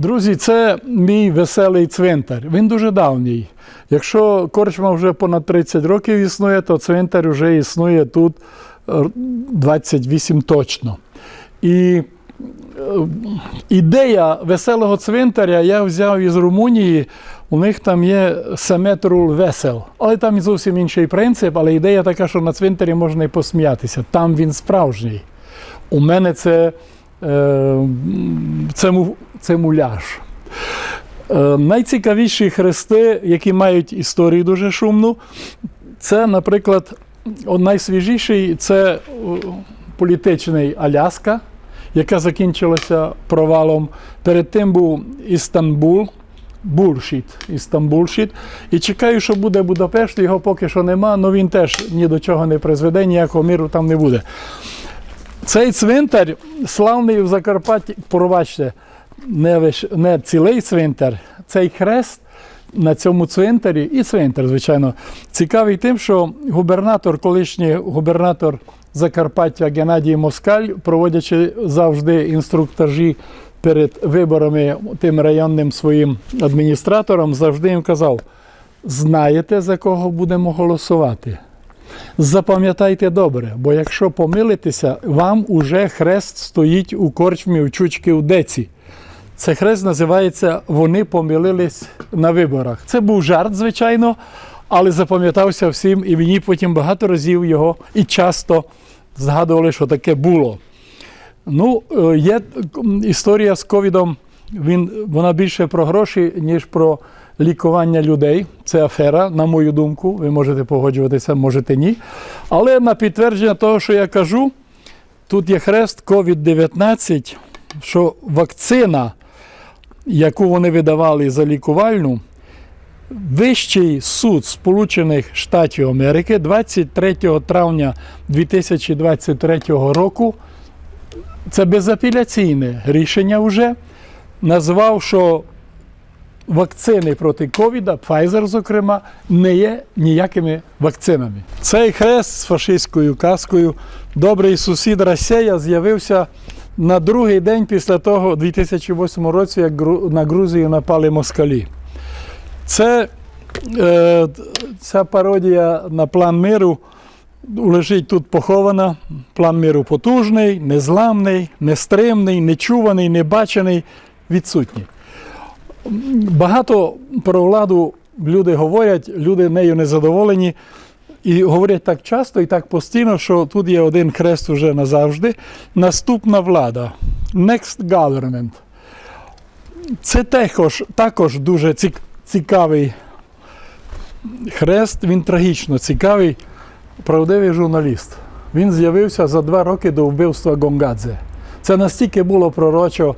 Друзі, це мій веселий цвинтар. Він дуже давній. Якщо корчма вже понад 30 років існує, то цвинтар вже існує тут е, 28 точно. І е, ідея веселого цвинтаря я взяв із Румунії. У них там є Семетрул весел. Але там зовсім інший принцип, але ідея така, що на цвинтарі можна і посміятися. Там він справжній. У мене це, е, це, му- це муляж. Е, найцікавіші хрести, які мають історію дуже шумну, це, наприклад, найсвіжіший це політичний Аляска, яка закінчилася провалом. Перед тим був Істанбул. Буршіт, Істамбульшіт. І чекаю, що буде Будапешт, його поки що нема, але він теж ні до чого не призведе, ніякого міру там не буде. Цей цвинтар славний в Закарпатті, пробачте, не, не цілий цвинтар, цей хрест на цьому цвинтарі, і цвинтар, звичайно, цікавий тим, що губернатор, колишній губернатор Закарпаття Геннадій Москаль, проводячи завжди інструктажі перед виборами тим районним своїм адміністратором, завжди їм казав: знаєте, за кого будемо голосувати? Запам'ятайте добре, бо якщо помилитеся, вам уже хрест стоїть у корчмі в чучки в деці. Це хрест називається Вони помилились на виборах. Це був жарт, звичайно, але запам'ятався всім, і мені потім багато разів його і часто згадували, що таке було. Ну, е, є історія з ковідом. Вона більше про гроші, ніж про лікування людей. Це афера, на мою думку. Ви можете погоджуватися, можете ні. Але на підтвердження того, що я кажу, тут є хрест COVID-19, що вакцина, яку вони видавали за лікувальну, Вищий суд Сполучених Штатів Америки 23 травня 2023 року це безапеляційне рішення вже назвав, що вакцини проти ковіда, Pfizer, зокрема, не є ніякими вакцинами. Цей хрест з фашистською каскою Добрий сусід Росія з'явився на другий день після того, у 2008 році, як на Грузію напали москалі. Це е, ця пародія на план миру лежить тут похована. План миру потужний, незламний, нестримний, нечуваний, небачений, відсутній. Багато про владу люди говорять, люди нею незадоволені. І говорять так часто і так постійно, що тут є один хрест уже назавжди. Наступна влада. Next government. Це також, також дуже цік- цікавий хрест, він трагічно цікавий, правдивий журналіст. Він з'явився за два роки до вбивства Гонгадзе. Це настільки було пророчо.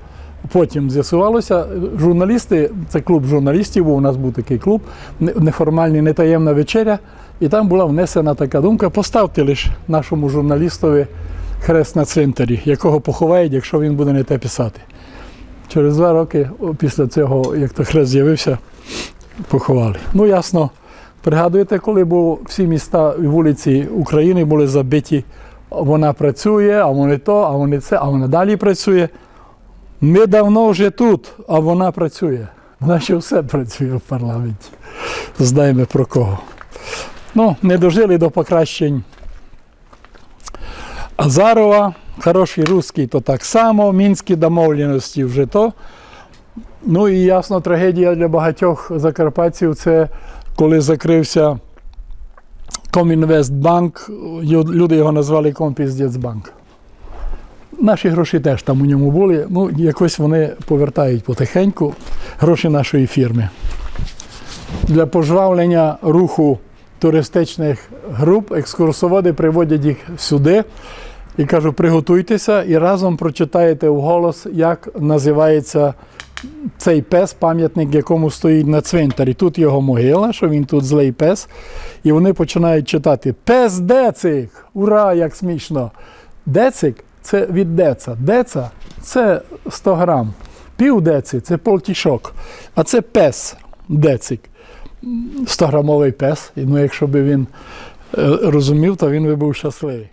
Потім з'ясувалося, журналісти, це клуб журналістів, був у нас був такий клуб, неформальний, нетаємна вечеря, і там була внесена така думка: поставте лише нашому журналістові хрест на цвинтарі, якого поховають, якщо він буде не те писати. Через два роки після цього, як то хрест з'явився, поховали. Ну, ясно, пригадуєте, коли був всі міста і вулиці України були забиті, вона працює, а вони то, а вони це, а вона далі працює. Ми давно вже тут, а вона працює. Вона ще все працює в парламенті. Знаємо про кого. Ну, не дожили до покращень Азарова, хороший русський то так само, мінські домовленості вже то. Ну і ясно, трагедія для багатьох закарпатців це коли закрився Комінвестбанк, люди його назвали Компіздецбанк. Наші гроші теж там у ньому були. Ну, якось вони повертають потихеньку гроші нашої фірми. Для пожвавлення руху туристичних груп екскурсоводи приводять їх сюди і кажуть, приготуйтеся і разом прочитаєте вголос, як називається цей пес, пам'ятник, якому стоїть на цвинтарі. Тут його могила, що він тут злий пес. І вони починають читати Пес Децик! Ура, як смішно! Децик це від деца. Деца це 100 грам. Пів деці це полтішок. А це пес децик. 100-грамовий пес. І ну, якщо б він е, розумів, то він би був щасливий.